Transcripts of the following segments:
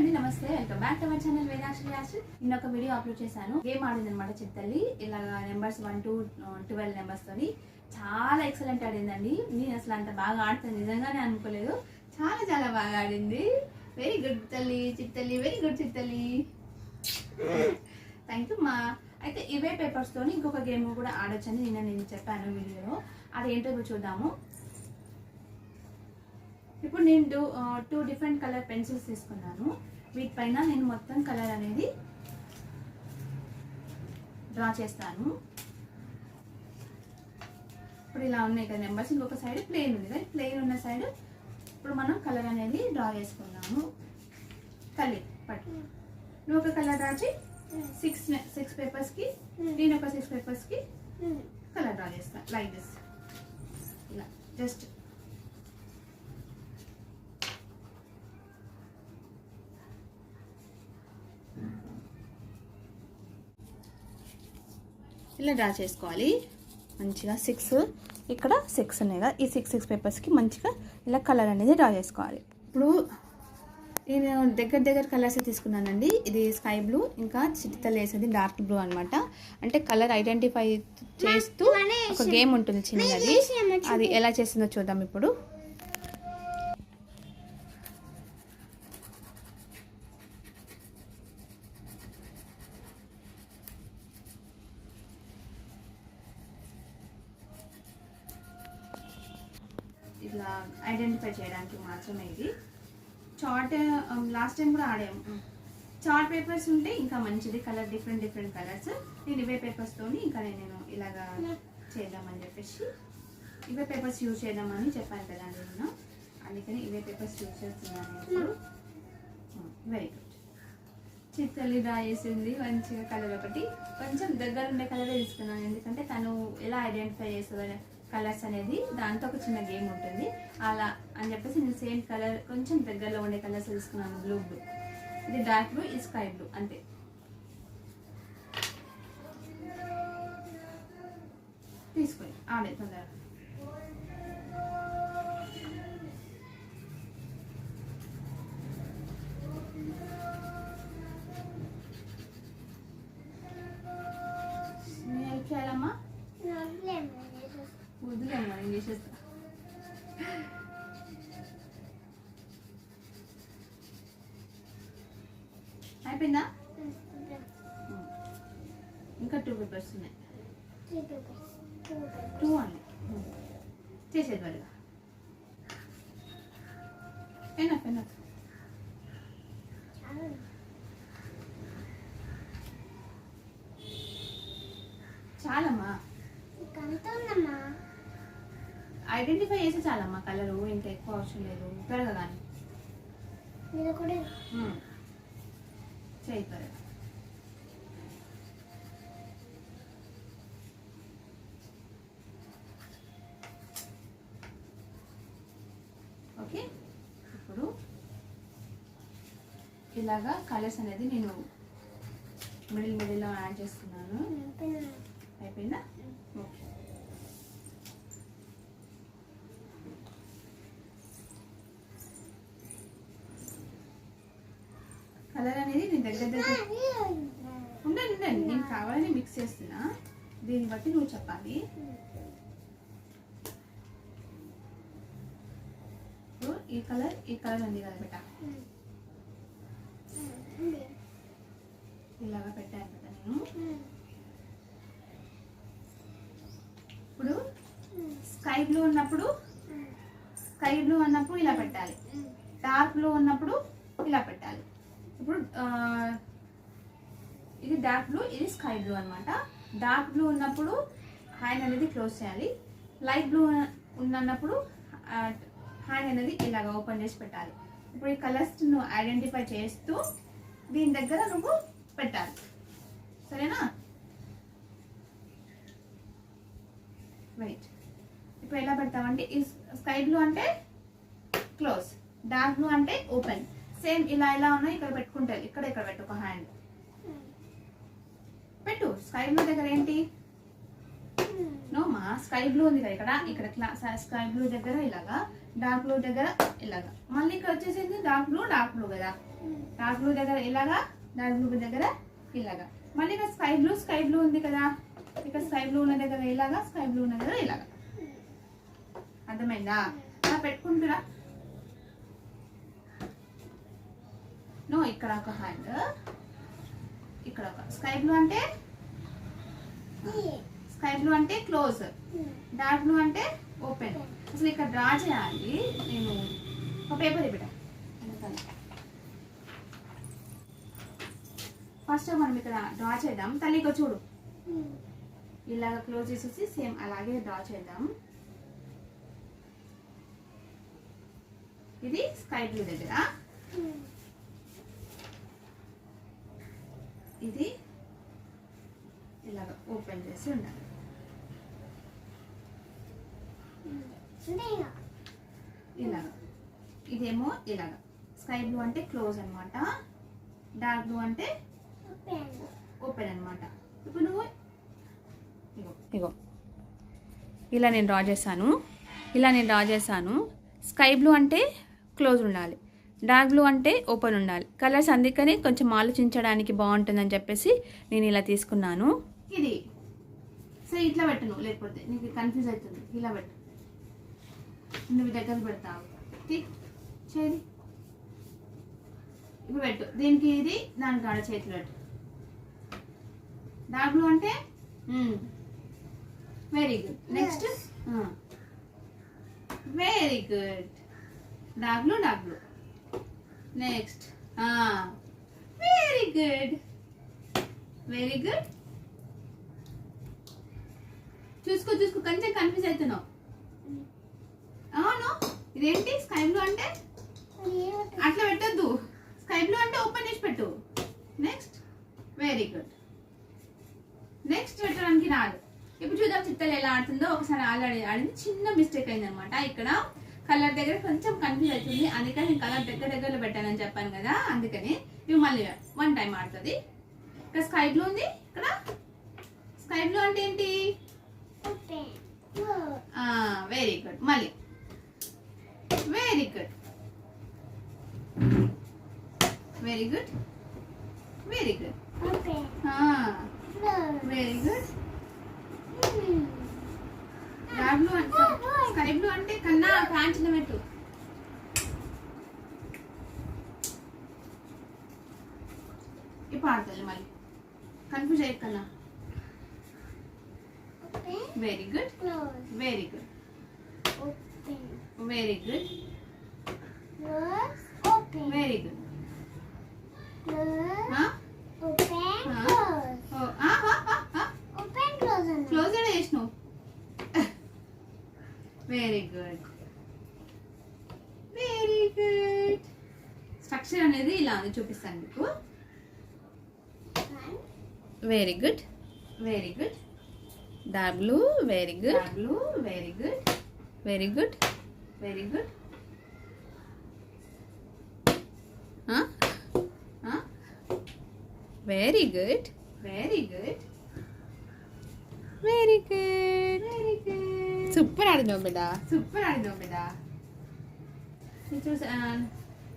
అండి నమస్తే. Welcome back to our channel Vedakshi class నిన్న ఒక వీడియో అప్లోడ్ చేశాను. గేమ్ ఆడింది అనమాట చిత్తల్లి ఇలాగా numbers one to twelve numbers తోని చాలా ఎక్సలెంట్ ఆడిందండి. నేను అసలు అంత బాగా ఆడుతాను నిజంగానే అనుకోలేదు. చాలా చాలా బాగా ఆడింది. వెరీ గుడ్ తల్లి చిత్తల్లి. వెరీ గుడ్ చిత్తల్లి. థ్యాంక్ యూ మా. అయితే ఇవే పేపర్స్ తోని ఇంకొక గేమ్ కూడా ఆడొచ్చని నిన్న నేను చెప్పాను వీడియోలో. అదేంటో ఇప్పుడు చూద్దాము. ఇప్పుడు నేను two two different colour pencils తీసుకున్నాను. వీటిపైన నేను మొత్తం కలర్ అనేది డ్రా చేస్తాను. ఇప్పుడు ఇలా ఉన్నాయి కదా నెంబర్స్ ఇంకొక సైడ్ ప్లేన్ ఉంది కదా ప్లేన్ ఉన్న సైడ్ ఇప్పుడు మనం కలర్ అనేది డ్రా చేసుకున్నాము. కలి పట్టు. నువ్వు ఒక కలర్ రాచి సిక్స్ సిక్స్ పేపర్స్కి నేను ఒక సిక్స్ పేపర్స్కి కలర్ డ్రా చేస్తాను లైక్ దిస్. ఇలా జస్ట్ ఇలా డ్రా చేసుకోవాలి. మంచిగా సిక్స్ ఇక్కడ సిక్స్ ఉన్నాయి కదా. ఈ సిక్స్ సిక్స్ పేపర్స్కి మంచిగా ఇలా కలర్ అనేది డ్రా చేసుకోవాలి. ఇప్పుడు నేను దగ్గర దగ్గర కలర్స్ తీసుకున్నానండి. ఇది స్కై బ్లూ ఇంకా చిట్టితలు వేసేది డార్క్ బ్లూ అనమాట అంటే కలర్ ఐడెంటిఫై చేస్తూ ఒక గేమ్ ఉంటుంది చిన్నది. అది ఎలా చేసిందో చూద్దాం ఇప్పుడు. ఇట్లా ఐడెంటిఫై చేయడానికి మాత్రమే ఇది. చార్ట్ లాస్ట్ టైం కూడా ఆడాము. చార్ట్ పేపర్స్ ఉంటే ఇంకా మంచిది. కలర్ డిఫరెంట్ డిఫరెంట్ కలర్స్ నేను ఇవే పేపర్స్ తోని ఇంకా నేను ఇలాగా చేద్దామని చెప్పేసి ఇవే పేపర్స్ యూజ్ చేద్దామని చెప్పాను కదండి నేను. అందుకని ఇవే పేపర్స్ యూజ్ చేస్తున్నాను వెరీ గుడ్ చిత్తల్లి డ్రా చేసింది మంచిగా కలర్ ఒకటి. కొంచెం దగ్గర ఉండే కలరే తీసుకున్నాను. ఎందుకంటే తను ఎలా ఐడెంటిఫై చేస్తుంది కలర్స్ అనేది దాంతో ఒక చిన్న గేమ్ ఉంటుంది. అలా అని చెప్పేసి నేను సేమ్ కలర్ కొంచెం దగ్గరలో ఉండే కలర్స్ తీసుకున్నాను. Blue blue. ఇది డార్క్ బ్లూ ఇది స్కై బ్లూ. అంతే. తీసుకొని ఆడే తొందరగా. అయిపోయిందా? ఇంకా టూ పేపర్స్ ఉన్నాయి. టూ అండి చేసేది వాళ్ళు. ఎనఫ్ ఎనఫ్ చాలమ్మా. ఐడెంటిఫై చేసి చాలమ్మా కలరు ఇంకా ఎక్కువ అవసరం లేదు. త్వరగా కానీ చేయి ఓకే? ఇప్పుడు ఇలాగా కలర్స్ అనేది నేను మిడిల్ మిడిల్లో యాడ్ చేస్తున్నాను అయిపోయిందా ఓకే కలర్ అనేది నేను దగ్గర దగ్గర ఉండండి ఉండండి నేను కావాలని మిక్స్ చేస్తున్నా. దీన్ని బట్టి నువ్వు చెప్పాలి. ఈ కలర్ ఈ కలర్ ఉంది కదా బేట ఇలాగా పెట్టాను కదా నేను. ఇప్పుడు స్కై బ్లూ ఉన్నప్పుడు స్కై బ్లూ ఉన్నప్పుడు ఇలా పెట్టాలి. డార్క్ బ్లూ ఉన్నప్పుడు ఇలా పెట్టాలి. ఇప్పుడు ఇది డార్క్ బ్లూ ఇది స్కై బ్లూ అనమాట డార్క్ బ్లూ ఉన్నప్పుడు హ్యాండ్ అనేది క్లోజ్ చేయాలి. లైట్ బ్లూ ఉన్నప్పుడు హ్యాండ్ అనేది ఇలాగ ఓపెన్ చేసి పెట్టాలి. ఇప్పుడు ఈ కలర్స్ నువ్వు ఐడెంటిఫై చేస్తూ దీని దగ్గర నువ్వు పెట్టాలి. సరేనా? వెయిట్ ఇప్పుడు ఎలా పెడతామంటే ఈ స్కై బ్లూ అంటే క్లోజ్. డార్క్ బ్లూ అంటే ఓపెన్. సేమ్ ఇలా ఇలా ఉన్నాయి ఇక్కడ పెట్టుకుంటారు. ఇక్కడ ఇక్కడ పెట్టు ఒక హ్యాండ్ పెట్టు. స్కై బ్లూ దగ్గర ఏంటి? నో మా స్కై బ్లూ ఉంది కదా ఇక్కడ. ఇక్కడ స్కై బ్లూ దగ్గర ఇలాగా డార్క్ బ్లూ దగ్గర ఇలాగా. మళ్ళీ ఇక్కడ వచ్చేసింది డార్క్ బ్లూ డార్క్ బ్లూ కదా. డార్క్ బ్లూ దగ్గర ఇలాగా డార్క్ బ్లూ దగ్గర ఇలాగా. మళ్ళీ ఇక్కడ స్కై బ్లూ స్కై బ్లూ ఉంది కదా. ఇక్కడ స్కై బ్లూ ఉన్న దగ్గర ఇలాగా స్కై బ్లూ ఉన్న దగ్గర ఇలాగా. అర్థమైందా? అలా పెట్టుకుంటురా? నో ఇక్కడ ఒక హ్యాండ్ ఇక్కడ ఒక. స్కై బ్లూ అంటే? స్కై బ్లూ అంటే క్లోజ్ డార్క్ బ్లూ అంటే ఓపెన్ అసలు ఇక్కడ డ్రా చేయాలి. నేను ఒక పేపర్ ఇవ్వట ఫస్ట్ మనం ఇక్కడ డ్రా చేద్దాం. తల్లి చూడు. ఇలాగ క్లోజ్ చేసేసి సేమ్ అలాగే డ్రా చేద్దాం. ఇది స్కై బ్లూ దగ్గర. ఇది ఇలాగ ఓపెన్ చేసి ఉండాలి. ఇలాగ. ఇదేమో ఇలాగ. స్కై బ్లూ అంటే క్లోజ్ అనమాట డార్క్ బ్లూ అంటే ఓపెన్ అనమాట ఇప్పుడు నువ్వు ఇగో. ఇగో. ఇలా నేను డ్రా చేశాను. ఇలా నేను డ్రా చేశాను. స్కై బ్లూ అంటే క్లోజ్ ఉండాలి. డార్క్ బ్లూ అంటే ఓపెన్ ఉండాలి. కలర్స్ అందుకని కొంచెం ఆలోచించడానికి బాగుంటుందని చెప్పేసి నేను ఇలా తీసుకున్నాను. ఇది. సో ఇట్లా పెట్టు నువ్వు లేకపోతే నీకు కన్ఫ్యూజ్ అవుతుంది. ఇలా పెట్టు. నువ్వు దగ్గర పెడతావు చేయి. ఇప్పుడు పెట్టు. దీనికి ఇది దానికి ఆడ చేతులు పెట్టు. డార్క్ బ్లూ అంటే very good next very good dark blue dark blue next very good very good చూసుకో చూసుకో కొంచెం కన్ఫ్యూజ్ అవుతున్నావు. అవును. ఇదేంటి? స్కై బ్లూ అంటే? అట్లా పెట్టద్దు. స్కై బ్లూ అంటే ఓపెన్ చేసి పెట్టు. నెక్స్ట్ వెరీ గుడ్ నెక్స్ట్ పెట్టడానికి రాదు. ఇప్పుడు చూద్దాం చిత్తలు ఎలా ఆడుతుందో. ఒకసారి ఆల్రెడీ ఆడింది. చిన్న మిస్టేక్ అయింది అనమాట ఇక్కడ కలర్ దగ్గర కొంచెం కన్ఫ్యూజ్ అవుతుంది. అందుకని నేను కలర్ దగ్గర దగ్గరలో పెట్టానని చెప్పాను కదా అందుకని ఇవి మళ్ళీ వన్ టైం ఆడుతుంది. ఇక్కడ స్కై బ్లూ ఉంది ఇక్కడ స్కై బ్లూ అంటే ఏంటి? వెరీ గుడ్ మళ్ళీ. Very good very good very good very good dark blue అంటే స్కై బ్లూ అంటే కన్నా ఫ్యాన్ చిన్న పెట్టు. ఇప్పుడు ఆడుతుంది మళ్ళీ. Confuse అయ్యకన్నా very good very good very good very good close చేసినావు very good very good structure అనేది ఇలా ఉంది చూపిస్తాను మీకు. Very good very good dark blue very good blue very good very good very good very good very good very good very good super ఆడినావు super ఆడినావు బిడ్డ. ఇది చూసా ఆ,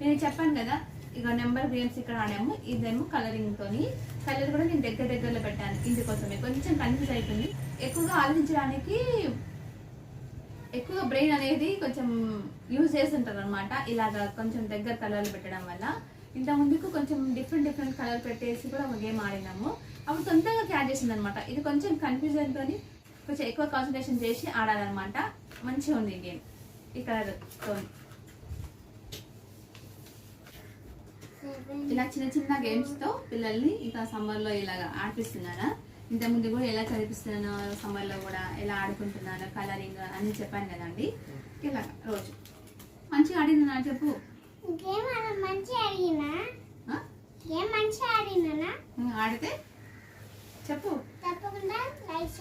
నేను చెప్పాను కదా ఇక నెంబర్ గేమ్స్ ఇక్కడ ఆడాము. ఇదేమో కలరింగ్ తోని. కలర్ కూడా నేను దగ్గర దగ్గరలో పెట్టాను ఇందుకోసమే. కొంచెం కన్ఫ్యూజ్ అవుతుంది ఎక్కువగా ఆలోచించడానికి ఎక్కువగా బ్రెయిన్ అనేది కొంచెం యూజ్ చేస్తుంటారు అనమాట ఇలాగా కొంచెం దగ్గర కలర్లు పెట్టడం వల్ల. ఇంత ముందుకు కొంచెం డిఫరెంట్ డిఫరెంట్ కలర్ పెట్టేసి కూడా ఒక గేమ్ ఆడినాము. అప్పుడు తొందరగా క్యాచ్ చేసింది అనమాట ఇది కొంచెం కన్ఫ్యూజన్ తోని కొంచెం ఎక్కువ కాన్సన్ట్రేషన్ చేసి ఆడాలన్నమాట. మంచిగా ఉంది గేమ్ ఈ కలర్ తోని. ఇలా చిన్న చిన్న గేమ్స్తో పిల్లల్ని ఇంకా సమ్మర్లో ఇలాగా ఆడిపిస్తున్నారా? ఇంత ముందు కూడా ఎలా చదివిస్తున్నానో సమ్మర్లో కూడా ఎలా ఆడుకుంటున్నానో కలరింగ్ అన్ని చెప్పాను కదండి. ఇలా రోజు. మంచిగా చెప్పు. ఆడినా? నువ్వు ఆడితే చెప్పు. తప్పకుండా లైక్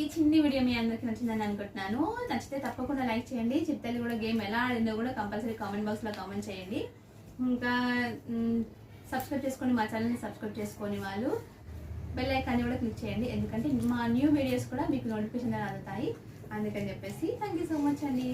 ఈ చిన్ని వీడియో మీ అందరికి నచ్చిందని అనుకుంటున్నాను. నచ్చితే తప్పకుండా లైక్ చేయండి. చిత్తలు కూడా గేమ్ ఎలా ఆడిందో కూడా కంపల్సరీ కామెంట్ బాక్స్లో కామెంట్ చేయండి. ఇంకా సబ్స్క్రైబ్ చేసుకోండి మా ఛానల్ని సబ్స్క్రైబ్ చేసుకొని వాళ్ళు బెల్ ఐకాన్ని కూడా క్లిక్ చేయండి. ఎందుకంటే మా న్యూ వీడియోస్ కూడా మీకు నోటిఫికేషన్ అందుతాయి. అందుకని చెప్పేసి థ్యాంక్ యూ సో మచ్ అండి.